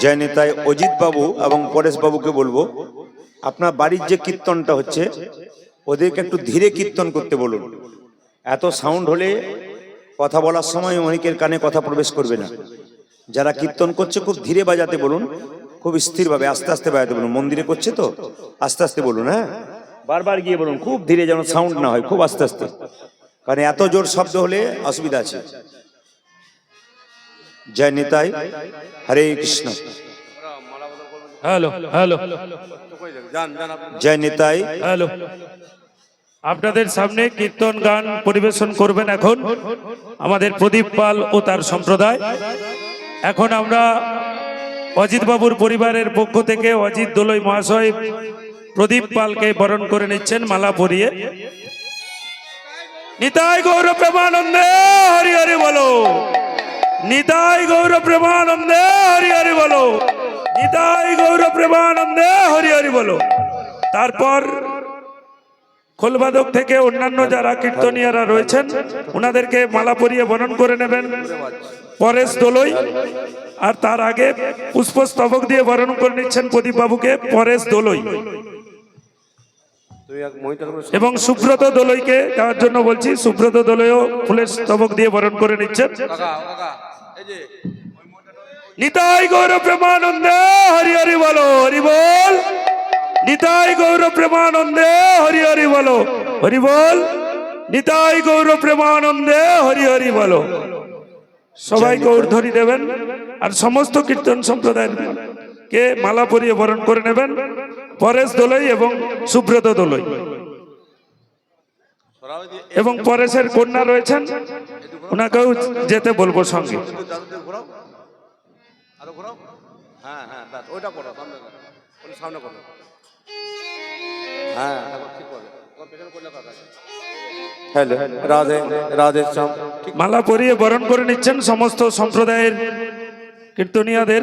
জয় নেতায় অজিত বাবু এবং পরেশ বাবুকে বলব, আপনার বাড়ির যে কীর্তনটা হচ্ছে, ওদেরকে একটু ধীরে কীর্তন করতে বলুন। এত সাউন্ড হলে কথা বলার সময় অনেকের কানে কথা প্রবেশ করবে না। যারা কীর্তন করছে, খুব ধীরে বাজাতে বলুন, খুব স্থিরভাবে, আস্তে আস্তে বাজাতে বলুন। মন্দিরে করছে তো? আস্তে আস্তে বলুন হ্যাঁ? বারবার গিয়ে বলুন, খুব ধীরে যেন সাউন্ড না হয়, খুব আস্তে আস্তে। কারণ এত জোর শব্দ হলে অসুবিধা আছে। জয় নিতাই হরে কৃষ্ণ। Hello hello. জয় নিতাই। হ্যালো। আপনাদের সামনে কীর্তন গান পরিবেশন করবেন এখন আমাদের প্রদীপ পাল ও তার সম্প্রদায়। এখন আমরা অজিত বাবুর পরিবারের পক্ষ থেকে অজিত দোলই মহাশয় প্রদীপ পালকে বরণ করে নিচ্ছেন মালা পরিয়ে। নিতাই গৌর প্রেমানন্দে হরি হরি বলো। নিতাই গৌর প্রেমানন্দে হরি হরি বলো। নিতাই গৌর প্রেমানন্দে হরি হরি বলো। তারপর খোলবাদক থেকে অন্যান্য যারা কীর্তনিয়ারা রয়েছেন ওনাদেরকে মালা পরিয়ে বরণ করে নেবেন পরেশ দোলই। আর তার আগে পুষ্পস্তবক দিয়ে বরণ করে নিচ্ছেন প্রদীপ বাবুকে পরেশ দোলই। এবং সুব্রত দোলইকে যাওয়ার জন্য বলছি সুব্রত দোলইও ফুলের স্তবক দিয়ে বরণ করে নিচ্ছেন। নিতাই গৌর প্রেমানন্দে হরি হরি বলো হরি বল। নিতাই গৌর প্রেমানন্দে হরি হরি বলো হরি বল। নিতাই গৌর প্রেমানন্দে হরি হরি বলো। সবাই গৌর ধরি দেবেন আর সমস্ত কীর্তন সম্প্রদায়ের কে মালা পরিয়ে বরণ করে নেবেন পরেশ দোলই এবং সুব্রত দোলই। এবং পরেশের কন্যা রয়েছেন ওনাকেও যেতে বলব সঙ্গে। ঘোরাও হ্যাঁ হ্যাঁ ব্যাস ওইটা করো সামনে করো ওই সামনে করো। হ্যাঁ ঠিক করবে। করলে কথা হ্যালো রাধে রাধে মালা পরিয়ে বরণ করে নিচ্ছেন সমস্ত সম্প্রদায়ের কীর্তনিয়াদের।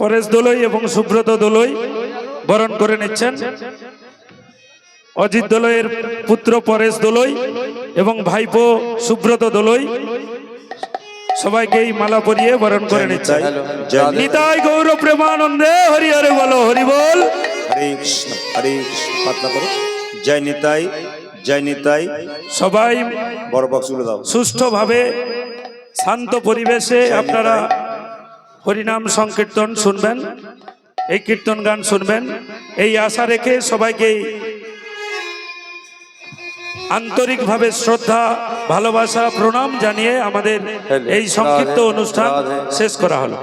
পরেশ দোলই এবং সুব্রত দোলই বরণ করে নিচ্ছেন। অজিত দোলইয়ের পুত্র পরেশ দোলই এবং ভাইপো সুব্রত দোলই সবাইকে এই মালা পরিয়ে বরণ করে নিচ্ছেন নিতাই জয় নিতাই। নিতাই গৌর প্রেমানন্দে হরি হরি বলো হরি বল। হরে কৃষ্ণ হরে কৃষ্ণ করো। জয় নিতাই জয় নিতাই। সবাই বড় বক্সগুলো দাও। সুষ্ঠুভাবে শান্ত পরিবেশে আপনারা হরিনাম সংকীর্তন শুনবেন এই কীর্তন গান শুনবেন। এই আশা রেখে সবাইকে আন্তরিকভাবে শ্রদ্ধা ভালোবাসা প্রণাম জানিয়ে আমাদের এই সংক্ষিপ্ত অনুষ্ঠান শেষ করা হলো।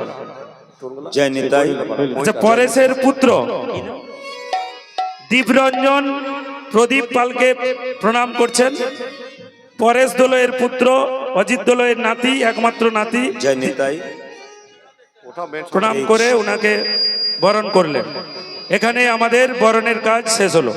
জয় নিতাই আচ্ছা পরেশের পুত্র দীপরঞ্জন প্রদীপ পালকে প্রণাম করছেন। পরেশ দোলয়ের পুত্র অজিত দোলয়ের নাতি একমাত্র নাতি। জয় নিতাই প্রণাম করে ওনাকে বরণ করলেন। এখানে আমাদের বরণের কাজ শেষ হলো।